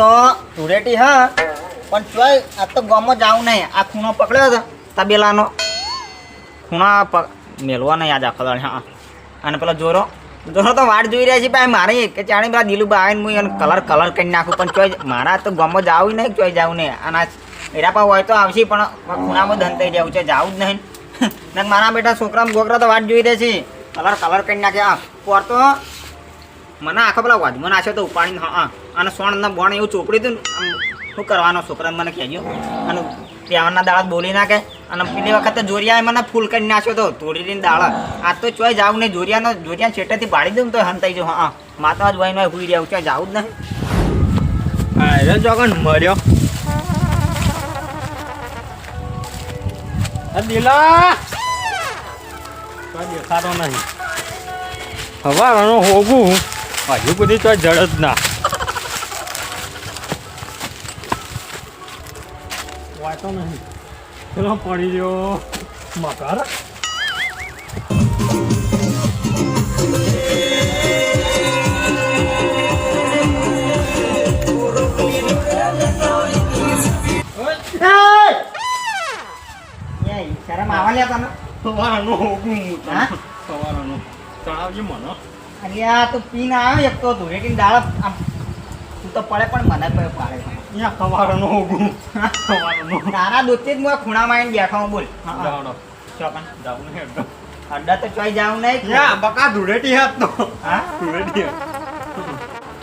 તો ધૂળેટી હા? પણ ચોય, આ તો ગામમાં જાવું નહીં. આ ખૂણો પકડ્યો હતો તબેલાનો. ખૂણા મેલવો નહીં આજ આખો દાડે, હા. અને પેલો જોરો. જોરો તો વાટ જોઈ રહ્યા છે ભાઈ મારે. કે જાણે પેલા દિલુબા આવીને હું એને કલર કલર કરી નાખું. પણ ચોય, મારા તો ગામમાં જાવું નહીં, ચોય જાવું નહીં. અને એરા પાસે હોય તો આવશે, પણ ખૂણામાં ધન થઈ જવું છે જાવું જ નહીં. ને મારા બેટા છોકરા છોકરા તો વાટ જોઈ રહ્યા છે. કલર કલર કરી નાખ્યા પોર તો મને આખો પેલા વાજમાં નાખ્યો તો ઉપાડીને હા અને સોણના બોણ એવું ચોપડી હતું શું કરવાનો છોકરાને મને કહેજો. અને પ્યાવરના દાળ બોલી નાખે. અને પેલી વખતે જોરિયાએ મને ફૂલ કરી નાખ્યો તો ધોળીની દાળ. આ તો ચોય જાવ નહીં, જોરિયાનો જોરિયા છેટેથી પાડી દઉં ને તો હંતાઈ જાઉં. હા માતા જ વહીને હુઈ રહ્યા ક્યાં જાવું જ નહીં. આયરન ચોકન મર્યો દિલા દેખાતો નહીં. હવારનો હોગું. હજુ બધી તો જડ જ ના. વાતો નહીં. પેલો પડી ગયો મકાર શરમ આવા લ્યા તને? હવારનો હોગું હા? સવારનો. તળાવજી મને. અલ્યા તો પીન આવ્યો એક તો ધોળેટીની દાળ આમ તું તો પડે પણ મને પણ પાડે અહીંયા સવારનો હોગું સવારનો તારા દોસ્તી જ હું ખૂણામાં આવીને બેઠો હું બોલ. જાવડો ચોકન જાવું નહીં એકદમ અડ્ડા તો ચોઈ જાવું નહીં યા બકા ધૂળેટી હાથ તો. હા? ધૂળેટી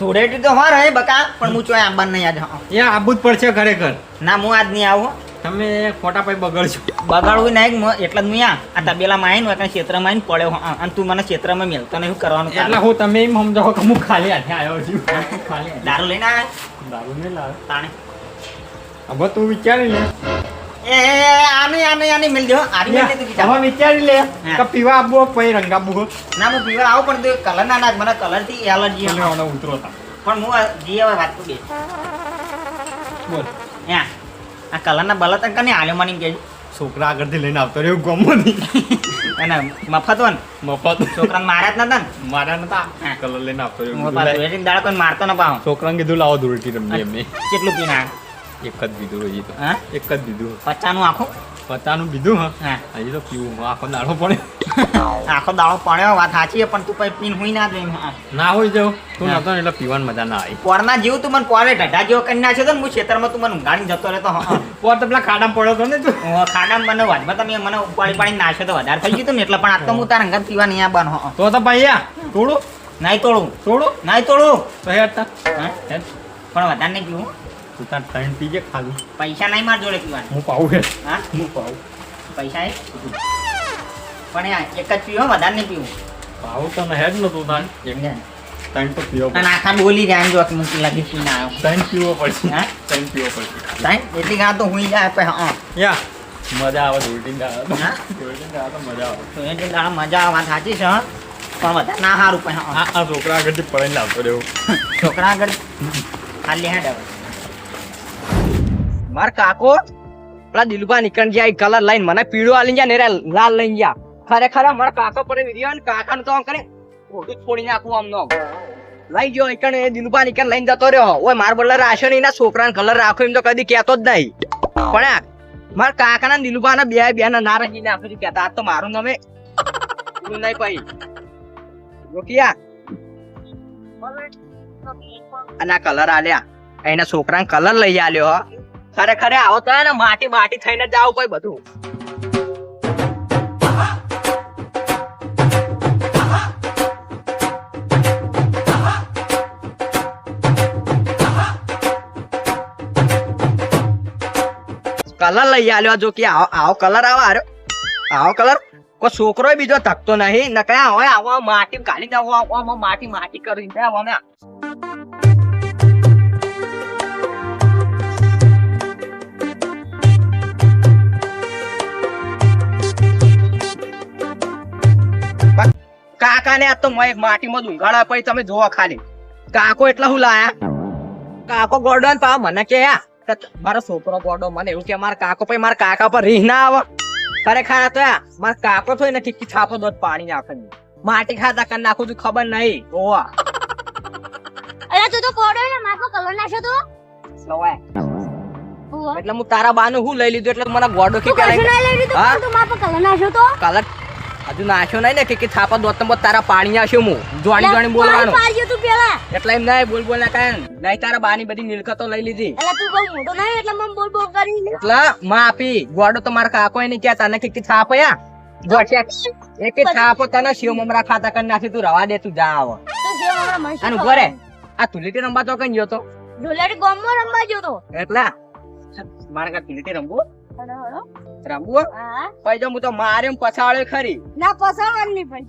ધૂળેટી તો હા રહે બકા પણ હું ચોય આંબાન નહીં આજ હા. યા આબુ જ પડશે ખરેખર ના હું આજ નહીં આવું હો. તમે ખોટા પાઈ બગડશો. બગાડવું હું એટલે જ હું આ આ તબેલામાં આવીને હોય ક્ષેત્રમાં આવીને પડ્યો હા અને તું મને ક્ષેત્રમાં મેલતો નહીં શું કરવાનું એટલે હું તમે એમ સમજાવો કે હું ખાલી હાથે આવ્યો છું. ખાલી દારૂ લઈને આવ્યો દારૂ નહીં લાવે તાણે. હવે તું વિચારી લે. એ આની આની આની મિલ દો આની મિલ દે તું હવે વિચારી લે હા. કે પીવા આબો પઈ રંગ આપવો ના હું પીવા આવું પણ તું કલર ના નાખ. મને કલરથી એલર્જી મને ઉતરો પણ હું આ વાત તો બે. બોલ. યા. આ કલરના બલત કને આલ્યો મને કે છોકરા આગળથી લઈને આવતો રહ્યો ગમો નહીં અને મફત વન મફત. છોકરાને માર્યા જ નતા ને? મારા નતા. કલર લઈને આવતો રહ્યો. દાળ કોઈ મારતો ન પાવ છોકરાને કીધું લાવો ધૂળેટી રમીએ એમ કેટલું પીના એક જ બીધું હજી તો. હા? એક જ દીધું પચાનું આખું? પચાનું બીધું હા. હજી તો પીવું. આખો દાડો પડે. આખો દાડો પડ્યો વાત સાચી પણ તું પછી પીન હોઈ ના જોઈ ના હોય જાવ. તું. નતો એટલે પીવાની મજા ના આવી. પોરના જેવું તું મને પોરે ઢઢા જેવો કરી નાખ્યો તો ને હું ખેતરમાં તું મને ઊંઘાડીને જતો રહેતો હા. પોર તો પેલા ખાડામાં પડ્યો તો ને તું. ખાડા મને વાજમાં તમે મને ઉપાડી પાડી નાખ્યો તો વધારે થઈ ગયું તું ને એટલે પણ આ તો હું તારા અંગત પીવા નહીં આ બન તો તો ભાઈ થોડું નહીં તોડું. થોડું નહીં તોડું. તો હેડ. પણ વધારે નહીં પીવું. તું તાર ત્રણ પીજે ખાલી પૈસા નહીં માર જોડે પીવાના. હું પાઉં હેડ હા? હું પાઉં. પૈસા એ? પણ આ એક જ પીવો વધારે નહીં પીવું. પાઉં તો ને હેડ ને તું તાર. ત્રણ તો પીવો અને આખા બોલી જાય જો કે મૂકી લાગી પીને આવ્યો ત્રણ પીવો પડશે. હા? ત્રણ પીવો પડશે. સાહેબ એટલી ગા તો હુઈ જાય પછી હા. યા મજા આવે ધૂળટી દાડા હા? ધૂળટી દાડા તો મજા આવે. તો એ દાડા મજા આવે સાચી છે હં. પણ વધારે ના સારું પણ હા. આ છોકરા આગળથી પડીને લાવતો રહ્યો છોકરા આગળ? ખાલી હેડ હવે માર કાકો, પેલા દિલુભા નીકળ જાય કલર લઈને મને પીળો આલી ગયા ને લાલ લઈને ગયા ખરેખર મારા કાકો પર વિધિયો ને, કાકાનું તો આમ કરે ખોટું છોડી નાખું આમ નો. લઈ ગયો એકણ એ દિલુભા નીકળ લઈને જતો રહ્યો. ઓય, માર બોલે રાશો નહીં ના છોકરાને કલર રાખો એમ તો કદી કહેતો જ નહીં. પણ માર કાકાના દિલુભા બે બે ના ના રહી નાખું કહેતા. આ તો મારું નામે નહીં પાઈ રોકિયા. અને આ કલર આલ્યા. એના છોકરાને કલર લઈ આલ્યો. હો ખરેખર આવો તો ને, માટી માટી થઈને જ આવું કોઈ બધું. કલર લઈ આલ્યો જો કે આવો કલર આવો આર્યો. આવો કલર. કોઈ છોકરો બીજો તકતો નહીં ન કયા હોય, આવો માટી કાઢી જાવ માટી માટી કરી દે આવો. અમે કાકાને આ તો મેં માટીમાં ડુંગાડા પછી તમે જોવો ખાલી. કાકો એટલા હું લાયા. કાકો ગોડન પા મને કે મારો છોકરો ગોડો મને એવું કે મારા કાકો પછી મારા કાકા પર રીહ ના આવે. ખરેખર તો મારા કાકો તો એને કિક્કી છાપો દોત પાણી નાખે માટી ખાતા કરી નાખું છું ખબર નહીં ઓવા અરે તું તો કોડો ને માથો કલર નાખ્યો તો? સવાય. એટલે હું તારા બાનું હું લઈ લીધું એટલે મને ગોડો કે તું લઈ લીધું તું મારા કલર નાખ્યો તો? કલર હજુ નાખ્યો નહીં ને કે કે થાપા દોત નંબર તારા પાણી આશ્યો હું જોણી જોણી બોલવાનું. પાડી પાડ્યો તું પેલા. એટલે એમ નહીં બોલ બોલ ના કાંઈ નહીં તારા બાની બધી મિલકતો લઈ લીધી. એટલે તું બહુ મોટો નહીં એટલે મમ બોલ બોલ કરી. એટલે માફી. ગોડો તો મારા કાકો એને ક્યાં તને કે થાપ યા? ગોઠિયા એક થાપો તને શિવ મમરા ખાતા કરી નાખી તું રવા દે તું જા આવો. અને ઊભો રે આ તુલીટી રમવા તો કઈ ગયો તો? ઢોલાડી ગામમાં રમવા ગયો તો? એટલે? મારે કા તુલીટી રમવું. રમવું પછી જો હું તો મારે પછાડ્યો ખરી. ના નહીં ભાઈ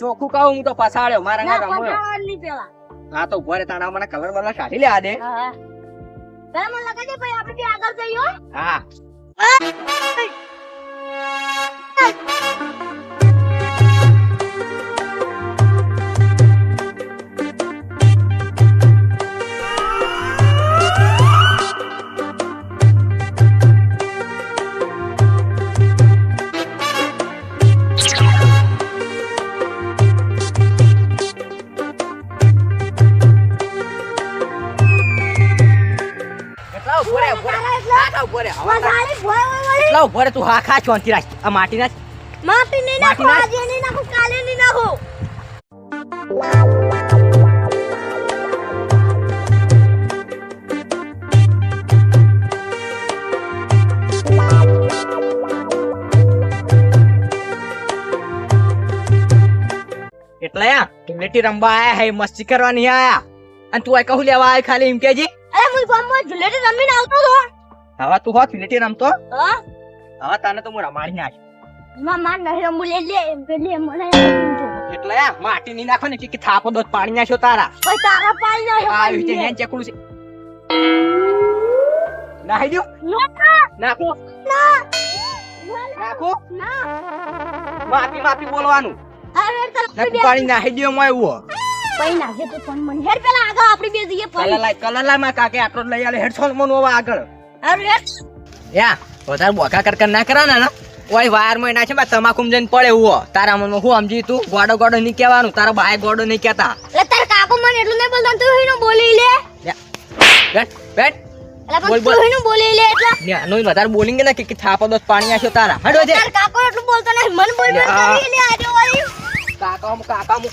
ચોખ્ખું કહું હું તો પછાડ્યો મારા ના ના નહીં પેલા. હા તો ઊભો રે તાણા મને કલર બલર કાઢી લે આ દે હા મને ભાઈ આપણે આગળ જઈએ હો. તું હા ખા શાંતિ રાખ. આ માટી નાખ. માટી નહીં નાખો. આજે નહીં નાખો કાલે નહીં નાખો. એટલે તુલેટી રમવા આયા હે મસ્તી કરવા નહીં આયા. અને તું આ કહું લેવા આય ખાલી એમ કેજી. અરે હું ગામમાં ઝુલેટી રમીને આવતો તો હવે તું હો તુલેટી રમતો. હા? હવે તને તો હું રમાડી નાખમાં માં નહીં રમવું લે લે એમ કે લે મને એટલે આ માટી ની નાખો ને કે થાપો દોત પાડી નાખ્યો તારા. ઓય તારા પાડી નાખ્યો આ રીતે લે. ચકડું છે. નાહી દો ના, નાખો. ના, નાખો. ના. માફી માફી બોલવાનું. અરે તારા પાણી નાહી દો મોય એવું પછી નાખે તો પણ મને. હેડ પેલા આગળ આપણે બે જઈએ કલર પછી લાય કલર લાયમાં કાકે આટલો લઈ આલે. હેડફોન મનો હવે આગળ. અરે યા. વધારે બોકા કર કર ના કરા ને ઓય વાયરમાં છે બા તમાકુ જઈને પડે એવું તારા મનમાં હું સમજી તું? ગોડો ગોડો નહીં કહેવાનું. તારા બાય ગોડો નહીં કહેતા. એટલે તાર કાકો મને એટલું નહીં બોલતો તું હીનો બોલી લે. બેટ બેટ બોલ, બોલ. હીનો બોલી લે એટલે. ને આનો વધારે બોલિંગ ને કે થાપો દોસ પાણી આશો તારા. હડો જે. તાર કાકો એટલું બોલતો નહીં. મન બોલ બોલ લે, કરી લે આજે વાળી કાકા હમ કાકા મુ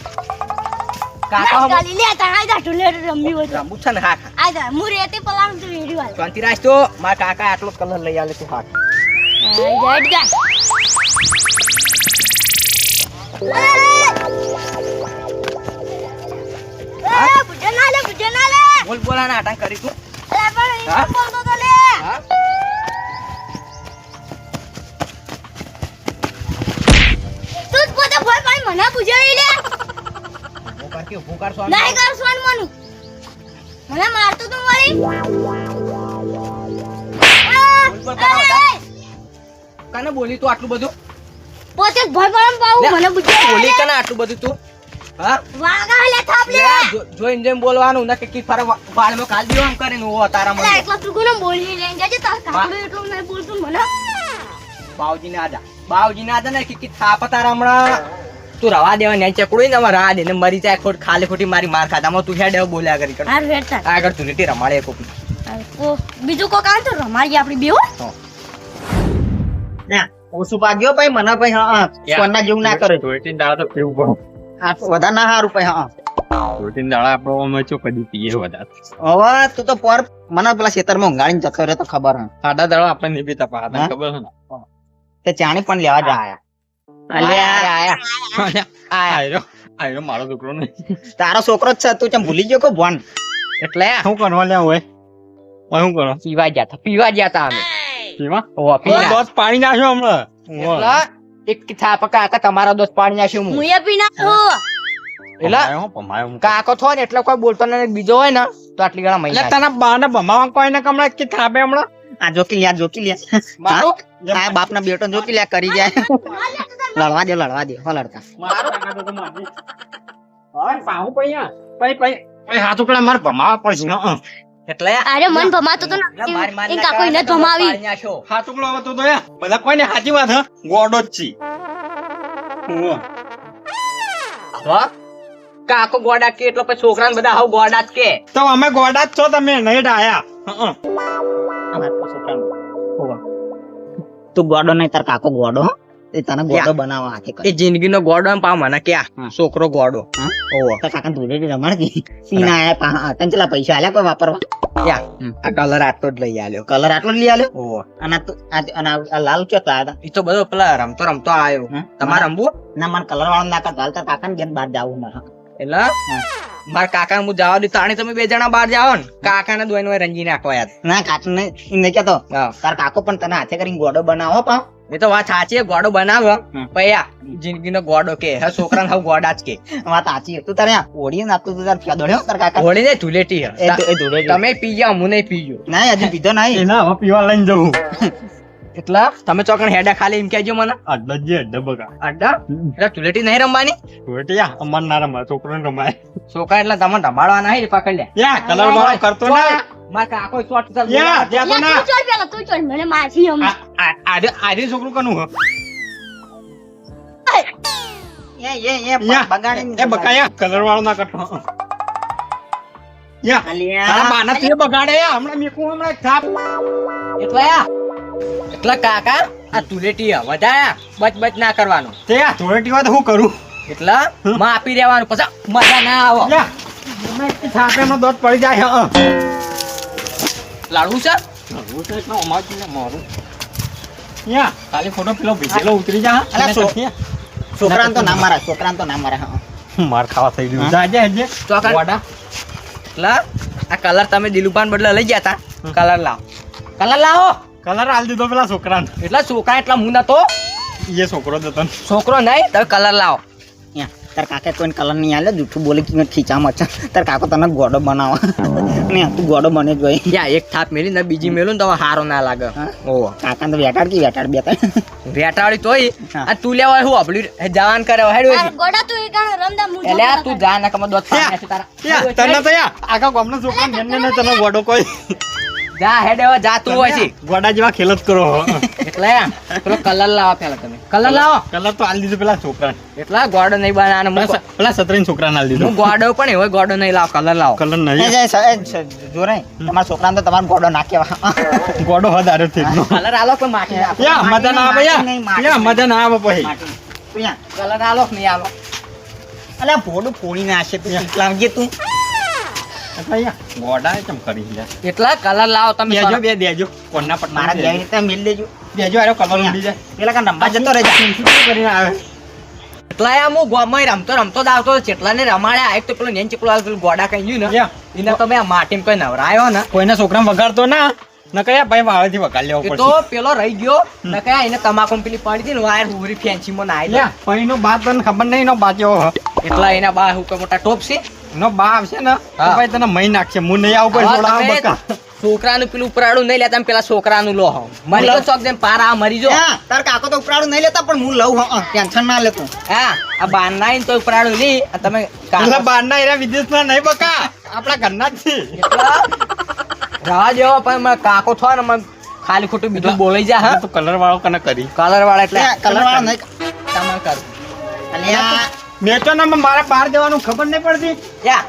કાકા ચાલી લે તાર આજા ઢોલેટી રમવી હોય તો. રમું છે ને હા આજા હું રેતી પલાણ તું રેડી વાળ શાંતિ રાખ તો. મારા કાકા આટલો કલર લઈ આલે તું હાથ. જા બોલ બોલા ના આટા કરી તું? બોલતો તો લે. તું પોતે ભોય પાડી મને પૂજાડી લે. ઊભો કર કે ઊભો કર સોન નહીં કર સોન મનું. મને મારતો તું વળી. કાને બોલી તું આટલું બધું? પોતે ભય ભરમ પાડમ મને બુજે બોલી કને આટલું બધું તું? હા? વાગા લે થાપ લે. જોઈને જેમ બોલવાનું ના કે કી ફર વાળમાં કાલ દીવો આમ કરીને ઓ તારા મને એકલા તું કોને બોલી લે જાજે તાર કાકડું એટલું નહીં બોલતું મને. બાવજી ને આજા. બાવજી ને આજા ને કે કી થાપ તારા હમણાં. તું રવા દેવા ને ચકડું ને રવા દે ને મરી જાય ખોટ ખાલી ખોટી મારી માર ખાતા તું હેડ બોલ્યા કરી કર આગળ તું રેટી રમાડે કોપી બીજું કોક આવે તો રમાડી આપડી બેવ ના ઓછું પાગ્યો ભાઈ મને ભાઈ હા. કોના જેવું ના કરે. રોટીન દાળ તો પીવું હા વધારે ના સારું ભાઈ હા રોટીન દાળા આપણો અમે ચો કદી પીએ વધારે? હવે તું તો પર મને પેલા ખેતરમાં ઊંઘાડીને જતો રહ્યો તો ખબર હા. સાડા દાળ આપણે નહીં પીતા પા ખબર છે ને? તે ચાણી પણ લેવા જ આયા. મારો છોકરો તારો છોકરો જ છે તું ચમ ભૂલી ગયો કો ભણ એટલે શું કરવા લ્યા હોય હું કરો પીવા ગયા પીવા ગયા તા અમે પીવા ઓ પીવા દોસ્ત પાણી નાખ્યો હમણાં એટલે એક થાપ કાકા તમારા દોસ્ત પાણી નાખ્યું હું એ પી નાખો એટલે પમાયો હો, પમાયો હું. કાકો થો ને એટલે કોઈ બોલતો નહીં બીજો હોય ને તો આટલી ઘણા મહિના તને બાને ભમાવા કોઈ ને કમળા કે થાપે હમણાં આ જોકી લ્યા જોકી લ્યા. મારો? આ બાપ ના બેટો જોકી લ્યા કરી જાય. લડવા દે લડવા દે હો લડતા. કાકો એને ભમાવી હાથ ઉકળો હવે તો તો યા. બધા કોઈને હાચી વાત હ? ગોડો જ છી. ઉવ્વ. ગોડા કે એટલે પછી છોકરાને બધા હાવ ગોડા જ કે. તો અમે ગોડા જ છો તમે નહીં ડાયા. તું ગોડો નહીં તાર કાકો ગોડો એ તને ગોડો બનાવવા હાથે એ જિંદગીનો ગોડો એમ પાવ મને ક્યાં? છોકરો ગોડો. ઓહો તો કાકા ધૂળેટી રમણ કે સીના આયા પા તને ચલા પૈસા આલ્યા કોઈ વાપરવા? યા આ કલર આટલો જ લઈ આલ્યો. કલર આટલો જ લઈ આલ્યો? ઓહો અને અને આ- લાલ ચોક લાયા તા? તો બધો પેલા રમતો રમતો આવ્યો તમારે રમવું? ના મને કલર વાળો ના કરતા. હાલ તાર કાકા ને બહાર જાવું ના એટલે? મારા કાકા હું જવા દઉં. તાણે તમે બે જણા બહાર જાઓ ને. કાકાને દોઈને હોય રંજી નાખવા યાર. ના કાકા ને કહેતો તાર કાકો પણ તને હાથે કરીને ગોડો બનાવો પા એ તો વાત સાચી ગોડો બનાવો. પૈયા પૈયા જિંદગીનો ગોડો કે હે છોકરાને હવે ગોડા જ કે. વાત સાચી તું તારે આ ઓળી નાખતું તું તાર ફેદોડ્યો તાર કાકા હોળી ને ધૂળેટી હે. તમે પી ગયા હું નહીં પી ગયો. ના હજી પીધો નહીં. એના હવે પીવા લઈને જવું એટલે તમે ચોકણ હેડા ખાલી એમ કહેજો મને. અડ્ડા જે અડ્ડા બગા અડ્ડા એટલે ચુલેટી નહીં રમવાની? બેટિયા અમાર ના રમાય છોકરાને રમાય. છોકરા એટલે તમને રમાડવા નહીં પકડ લે. યા કલર મારો કરતો ના. મારા કાકો શોર્ટ ચાલ યા ત્યાં તો ના. તું પેલા તું ચડ મને માસી હમ આ- આ- આજે આજે છોકરું કનું હો? એ એ એ બગાડી એ બકાયા કલર વાળો ના કરતો. હં. યા તારા બાના તે બગાડે હમણાં મેકું હમણાં થાપ. એટલે એટલે કાકા આ ધૂળેટી વધાયા વધારે બચ બચ ના કરવાનું. તે આ ધોળેટી વાત હું કરું? એટલે માં આપી દેવાનું પછી મજા ના આવો. એમાં દોત પડી જાય હં. લાડવું છે? હું તો એટલો અમારું મારું. યા. ખાલી પેલો ભીજેલો ઉતરી જા અલા, છોકરાને તો ના મારા છોકરાને તો ના મારા હા. માર ખાવા થઈ? ગયું. જાજે હજે એટલે આ કલર તમે દિલુપાન બદલે લઈ ગયા તા. કલર લાવો. કલર લાવો. કલર આલ દીધો પેલા છોકરાને. એટલા છોકરા એટલા હું નતો એ છોકરો જ હતો છોકરો નહીં? તમે કલર લાવો. તાર કાકે કોઈને કલર નહીં આલે? જૂઠું બોલે કે ખીચા મચા તાર કાકો તને ગોડો બનાવો ને તું ગોડો બને જ હોય. યા એક થાપ મેલી ને બીજી મેલું ને તો હારો ના લાગે. ઓ કાકા કાકાને તો વેટાડ કી વેટાડ બે ત્રણ. વેટાળી તોય? આ તું લેવા હું આપડી જવાન કરે હેડ ગોડા તું એ કાણ રમદા મુજો એટલે તું જા ના કમ દોત તારા તને તો યા આખા ગામના છોકરા ને ને તને ગોડો કોઈ જા હેડ જા તું હોય છે ગોડા જેવા ખેલ જ કરો એટલે પેલો કલર લાવો પેલા તમે. કલર લાવો. કલર તો આલી દીધો પેલા છોકરા એટલા ગોડો નહીં બનાવવાનો હું પેલા છોકરા સતરીન છોકરાને આલ દીધો. ગોડો પણ એવો ગોડો નહીં લાવો કલર લાવો. કલર નહીં. જે રે તમારા છોકરાને તો તમારો ગોડો ના ગોડો હદારે થઈ ગયો કલર આલો પણ માટી નાખો. યા મજા ના આવે યા. યા મજા ના આવે પછી. કલર આલો નહીં આલો? અલ્યા ભોડું ફોડી નાખશે તું શીખ લાવજે તું એટલે યા ગોડા ચમ કરી લે. એટલા કલર લાવો તમે દેજો બે દેજો. કોના પટ મારા જેવી રીતે મિલ દેજો. દેજો આરો કલર ઉડી જાય. પેલા કા નંબર જતો રહેજે. શું કરીને આવે? એટલા હું રમતો રમતો જ આવતો ચેટલા રમાડ્યા એક તો પેલો નેન ચેપલો આવે પેલું ગોડા કઈ ગયું ને. એને તો મેં માટીમાં કોઈ નવરાયો ને. કોઈના છોકરાને વગાડતો ના. ન ભાઈ વાળેથી વગાડ લેવો પડશે તો પેલો રહી ગયો. ને એને તમાકુ પેલી પડી હતી ને વાયર હુરી ફેન્સી માં નાઈ યા પૈનો બા તને ખબર નહીં નો બા એટલા એના બા હું કોઈ મોટા ટોપ છે. નો બા આવશે ને તો ભાઈ તને મહી નાખશે. હું નહીં આવું પછી હવે બકા. છોકરાનું પેલું ઉપરાડું નહીં લેતા પેલા છોકરાનું લો હો. મરી તો ચોક જેમ પારા મરી જો. તાર કાકો તો ઉપરાડું નહીં લેતા પણ હું લઉં હા ટેન્શન ના લેતો હા આ બાર નાઈ તો ઉપરાડું લી તમે પેલા કાકો બહારના એરા માં નહીં બકા. આપણા ઘરના જ છે રાહ જેવો પણ મારા કાકો થો ને મને ખાલી ખોટું બીજું બોલાઈ જા હા. તો કલર વાળો કને કરી. કલર વાળા એટલે કલર વાળા નહીં. તમે કર. અલ્યા મેં તો ના મારે બહાર જવાનું ખબર નહીં પડતી. યા.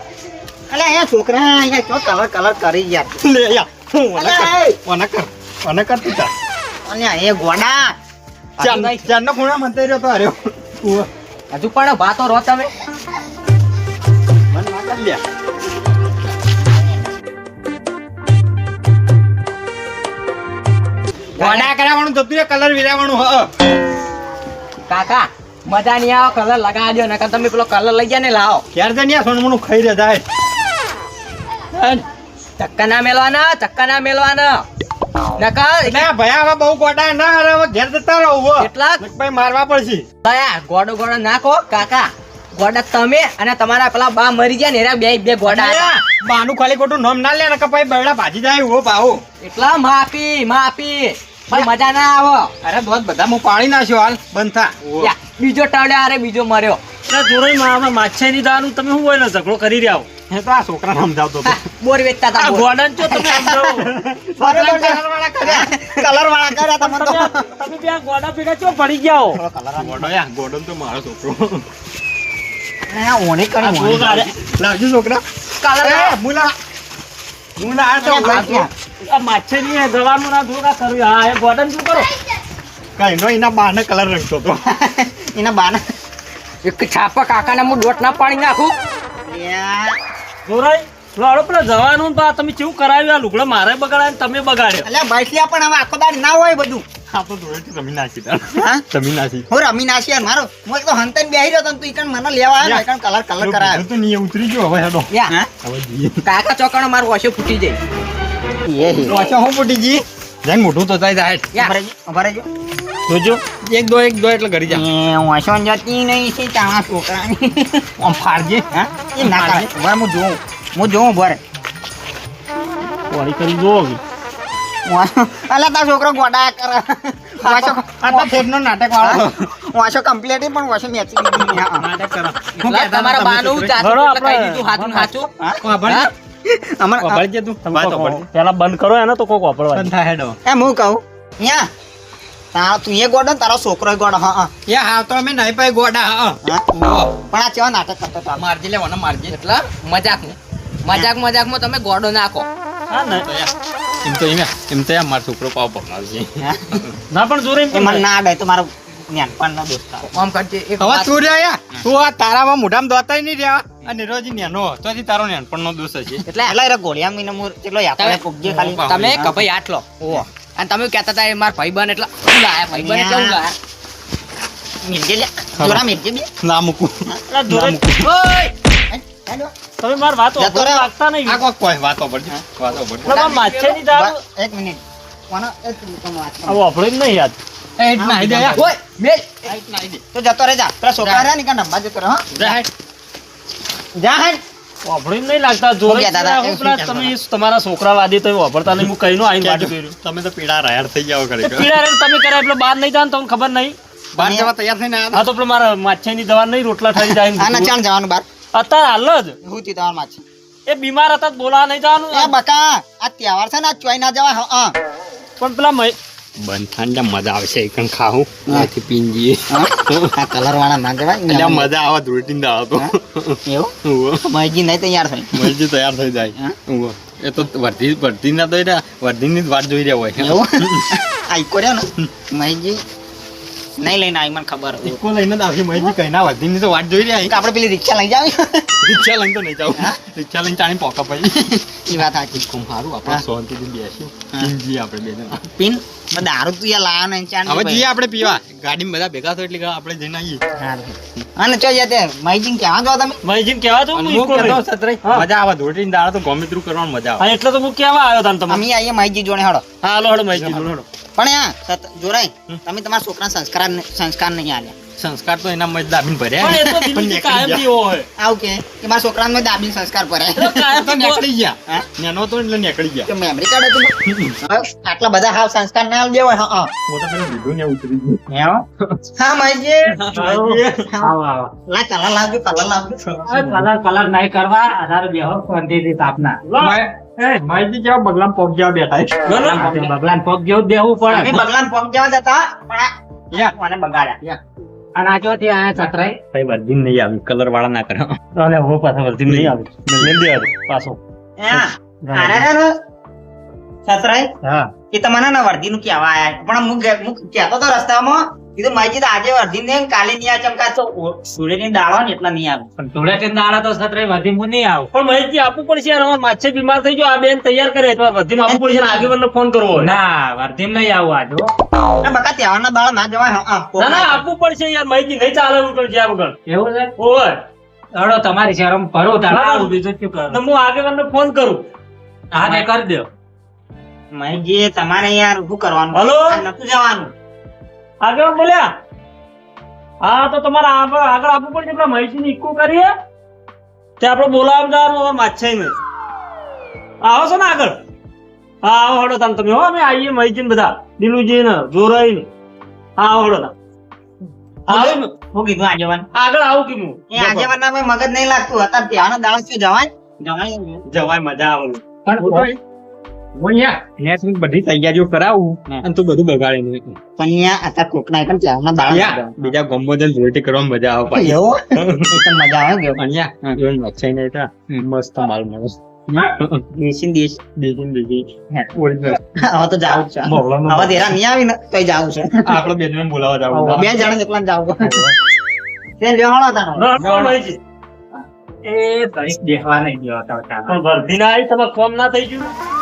અલ્યા અહીંયા છોકરા અહીંયા ચો કલર કલર કરી યાર લે યા. હું ઓને કર ઓને કર તું ચાલ. અલ્યા એ ગોડા. ચાલ ખૂણા રહ્યો તો અરે હજુ પણ ભાતો રો તમે. મને ગોડા કરાવવાનું તો તું કલર વિરાવવાનું હ. કાકા. મજા નહીં આવે કલર લગાવજો નકર તમે પેલો કલર લઈ જાય ને લાવો. ક્યારે જઈને સોનમનું ખાઈ રહ્યા થાય? ચક્કા ના? મેલવાના ચક્કા ના મેલવાના. નકર એટલે ભયા હવે બહુ ગોડા ના અરે હવે ઘેર જતા રહો ઉવ્વ. કેટલા? ભાઈ મારવા પડશે. ગોડો ગોડો નાખો કાકા. ગોડા તમે અને તમારા પેલા બા મરી ગયા ને એરા બે બે ગોડા બાનું ખાલી ખોટું નામ ના લે ને કે ભાઈ બરડા ભાજી જાય ઊભો પાવો એટલા માપી માપી પણ મજા ના આવો. અરે દોત બધા હું પાણી નાખ્યો. હાલ બંધ થા. બીજો ટળ્યો અરે બીજો મર્યો. માછાની દાનું તમે શું હોય ઝઘડો કરી રહ્યા હે? તો આ છોકરાને સમજાવતો બોર વેચતા હતા ગોડન છો તમે સમજાવો. બરોબર છે. કલર વાળા કર્યા. તમે તો. તમે બે ગોડા ભેગા ચો પડી ગયા હો? ગોડો યા ગોડો તો મારો છોકરો. અહીંયા કરી લાવજો છોકરા. કલર મુલા. મુલા આ તો. આ માછલી જવાનું ના થોડુંક કર્યું હા એ ગોડન શું કરો? કઈ નો એના બાને કલર રંગતો હતો. એના બાના એક છાપા કાકાને હું દોટ ના પાડી નાખું. જોરાઈ લાડો પેલા જવાનું તમે કેવું કરાવ્યું? આ લુગડો મારે બગાડ્યા ને તમે બગાડ્યો. બાટલિયા પણ હવે આખો દાડ ના હોય બધું. આ તો ધોળેથી રમી નાખી હા? રમી નાખી હું રમી નાખી યાર મારો હું તો હંતન બેહી રહ્યો તો ઈકણ મને લેવા આવ્યો ઈકણ કલર કલર કરાયો. તો નહીં ઉતરી ગયો હવે હેડો. કાકા ચોકણો મારું વોશો ફૂટી જાય. પાછા હું મોટી જી જાય તો થાય જાય યા જો જોજો. એક દો એક દો એટલે ઘરી જા. એ વાસો જતી નહીં છે ચાણા છોકરાની. આમ ફાડજે હા? એ ના કરે ભરે હું જોઉં. હું જોઉં ભરે. વાળી કરી જોવો કે. અલ્યા છોકરો ગોડા કરે. વાસો આ તો ફેરનો નાટક વાળો. વાસો કમ્પ્લીટ પણ વાસો મેચી નાટક કરો. તમારા બાનું ચાચું કહી દીધું હાથું. હાચું વાપરજે અમાર વાપરજે તું. તમે વાત વાપરજે પેલા બંધ કરો એને તો કોક વાપરવા બંધ થાય હેડો. એ હું કહું? યા. તારા તું એ ગોડો તારો છોકરો ગોડો હા હા. યા હા તો અમે નહીં પાઈ ગોડા હા. પણ આ કેવા નાટક કરતો હતો? મારજી લેવાનો મારજી. એટલે મજાક મજાક મજાકમાં તમે ગોડો નાખો. હા ને. એમ તો એમ એમ તો મારો છોકરો પાવ પકડાવશે ના પણ જોરે એમ મને ના આડે તો મારો નેનપણનો દોસ્તા આમ કરજે એક હવે વાત- તું રહ્યા તું આ તારામાં મોઢામાં દોતાય નહીં રહ્યા. અને રોજી નેનો તો થી તારો નેનપણનો દોષ છે એટલે એટલે રે ગોળિયા મીને મોર કેટલો યાત્રા તમે- પૂગજે ખાલી તમે કભાઈ આટલો? ઓ અને તમે કહેતા હતા એ મારા ભાઈબંધ એટલે હું લાયા? ભાઈબંધ એટલે હું લાયા? મિલજે લે જોરા મિલજે બે. ના મૂકું. પેલા જોરે. ઓય! હેલો. તમે માર વાતો જતો વાપરવા લાગતા નહીં. આ કોક કોઈ વાતો પર વાતો પર એટલે માછે ની દારૂ એક મિનિટ. કોનો? એક મિનિટ વાત કરો. આ નહીં યાદ એ જ દે ઓય! મેલ! એ જ દે. તો જતો રહે જા પેલા છોકરા રહ્યા ને કાં ડબ્બા જતો રહે હો? જા હેડ. જા હેડ વાપર્યું નહીં લાગતા જોરે હું કહેતા હતા, હું પેલા એવું તમે તમારા છોકરા વાદી તો વાપરતા નહીં હું કહીનો આઈને કહેજો. કર્યું તમે તો પીડા રાયડ થઈ જાવ તે પીડા રે તમે કર્યા એટલે બહાર નહીં જાવ તમને ખબર નહીં. બહાર જવા તૈયાર થઈને આવ્યા હા તો પેલો મારા માછીની દવા નહીં રોટલા ઠરી જાય આના ચાણ જવાનું બાર અત્યારે હાલ જ? હું તી તમારમાં એ બીમાર હતા બોલા બોલાવા નહીં જવાનું. એ બકા આ તહેવાર છે ને આ ચોઈ ના જવાય હા હા. પણ પેલા મય- બંધ થાય ને મજા આવશે ખાવું? આથી આ કલર વાળા ના એટલે મજા આવે ધૂળટીને દાવ તો એવું. નહીં તૈયાર થઈ મરજી તૈયાર થઈ જાય. એ તો વર્ધી વર્ધી ના તો વર્ધીની જ વાટ જોઈ રહ્યા હોય. એવું? ઈકો ને? મહીજી નહીં લઈને આવી મને ખબર ઇકો લઈને જ આવશે મહેશજી કઈ ના વર્ધીની તો વાટ જોઈ રહ્યા આપણે પેલી રિક્ષા લઈ જાવી? રિક્ષા લઈને તો નહીં જાવ રિક્ષા લઈને ચાણી પોકા પછી એ વાત સાચી. ખૂબ સારું આપણે શાંતિ થી બેસીએ. હા. આપણે બે જણા. પિન દારૂ તું યાર લાવ ને ચાણ હવે જઈએ આપણે પીવા. ગાડીમાં બધા ભેગા થો એટલે આપણે જઈને આવીએ. અને ચો જાતે મહીજી ક્યાં જો તમે? મહીજીને કેવા તો? હું ઇકો લઈ. સતરાઈ, મજા આવે ધોળીને દાડા તો ગમે કરવાનું મજા આવે. એટલે તો હું કેવા આવ્યો તને તમે? અમે આઈએ મહીજી જોડે હળો હા હાલો હાલો મહીજી જોડે. હાલો. પણ યા જોરાય તમે તમારા છોકરા સંસ્કાર સંસ્કાર નહીં આલ્યા. સંસ્કાર તો એના મજ દાબીને ભર્યા. પણ એ તો કાયમથી હોય. આવું કે કે મારા છોકરાને દાબીને સંસ્કાર ભર્યા. કાયમ તો નીકળી ગયા. હા? નેનો તો એટલે નીકળી ગયા. મેમરી કાર્ડ હતું આટલા બધા હાવ સંસ્કાર ના આલ દેવા હા હા. મોટો પેલો લીધું ને ઉતરી ગયું. હા હા? મહીજી આવો, આવો. લા કલર લાવજો કલર લાવજો. કલર કલર નહીં કરવા. આધાર બેહો શાંતિથી તાપના. માહિતી જેવા બગલામ પોક જેવા બેઠા છે. ભગવાન જેવું જ પડે. બગલાન પગ જવા જતા પણ મને બગાડ્યા. અને આ ચોથી આ છતરાઈ કઈ વર્ધી નહીં આવી કલર વાળા ના કરે. હું પાછો નહીં આવી. મેં દે પાછો. સતરાય હા. એ તમને ના? વર્ધી નું કહેવા આયા પણ હું કેતો હું કહેતો તો રસ્તામાં કીધું તો આજે વર્ધી ને કાલે નહીં આ ચમકા તો સુડે ની દાળો ને એટલા નહીં આવે. પણ ધૂળેટી દાડા તો છતરાઈ વધી હું નહીં આવું. પણ મહેશજી આપવું પડશે યાર અમારે માછે બીમાર થઈ ગયો આ બેન તૈયાર કરે તો વર્ધીને આપવું પડશે ને આગેવાનને ફોન કરવો ના વર્ધી નહીં આવું આજો આ બકા તહેવારના દાડા ના જવાય હા, હા ના ના આપવું પડશે યાર મહેશજી નહીં ચાલે એવું કરજે આ વગર. એવું છે? ઓય હળો તમારી શરમ ભરું ના. આવું બીજું શું કરું? તો હું આગેવાનને ફોન કરું. હા તે કરી દો. મહેશજી તમારે યાર શું કરવાનું? હલો? નતું જવાનું. આગેવાન બોલ્યા. હા તો તમારે આગળ આગળ આપવું પડશે પેલા મહેશજીને ઈકો કરીએ? તે આપણે બોલાવવા જવાનું હવે માછે નહીં આવો છો ને આગળ? હા આવો હડો તાન તમે હો અમે આવીએ મહેશજી બધા. દિલુજી ને જોરાઈ ને હા આવો હડો ને. શું કીધું આજેવાન આગળ આવું કીધું એ આજેવાન મગજ નહીં લાગતું. અત્યારે તહેવારના દાડા શું જવાય? જવાય જવાય મજા આવે. બધી તૈયારીઓ કરાવું અને તું બધું બગાડી નહીં પણ અહીંયા અત્યારે કોકના એકમ દાડા યા, બીજા ગોમ્બો જઈને ધૂળેટી કરવામાં મજા આવે. એવું? તો મજા આવે અહીંયા એવું મચ્છાઈ નહીં થા. મસ્ત માલ મળે દેશી દેશ દેખી ઓરિજિનલ હવે તો જાવું જ છે. હવે તેરા નહીં આવી ને તો જાવું છે. આપણો બેનને બોલાવવા જાવું. બે જણા એકલા જાવું. તે કોણ મહીજી એ તરીક દેખવા નહીં દેવા કરતા પણ વર્ધી ના આવી તમારે કોમ ના થઈ ગયું?